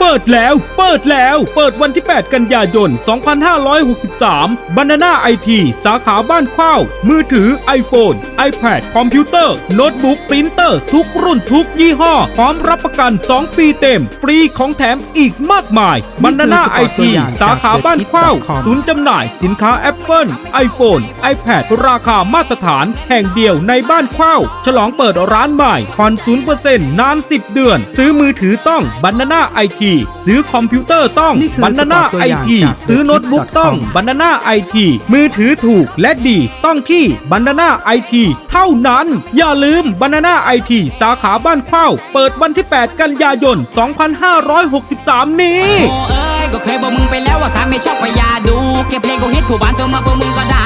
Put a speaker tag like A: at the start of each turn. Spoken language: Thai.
A: เปิดแล้ว เปิดแล้ว เปิดวันที่ 8 กันยายน 2563 Banana IT สาขาบ้านเข้ามือถือ iPhone, iPad คอมพิวเตอร์ โน้ตบุ๊กปรินเตอร์ ทุกรุ่นทุกยี่ห้อ พร้อมรับประกัน 2 ปีเต็ม ฟรีของแถมอีกมากมาย Banana
B: นี่คือ
A: IT
B: สปอร์ตตัวอย่าง
A: สาขาบ้านเข้า
B: จาก
A: ศูนย์จำหน่ายสินค้า Apple, iPhone, iPad ราคามาตรฐานแห่งเดียวในบ้านเข้าฉลองเปิดร้านใหม่ผ่อน0%นาน 10 เดือน ซื้อมือถือต้อง Banana IT ซื้อคอมพิวเตอร์ต้อง
B: นี่คือ
A: Banana
B: สปอร์ตตัวอย่าง
A: IT
B: จาก
A: ซื้อโน้ตบุ๊ก
B: thepit.com
A: ต้อง Banana IT มือถือถูกและดีต้องที่ Banana IT เท่านั้น อย่าลืม Banana IT สาขาบ้านเข้า เปิดวันที่ 8 กันยายน 2563 นี้
C: โอ้เอ้ยก็เคยบอกมึงไปแล้วว่าถ้าไม่ชอบก็อย่าดู เก็บเพลงกูฮิตถูกบ้านตัวมาพวกมึงก็ด่ากูกูไม่สนใจแล้วเหยียด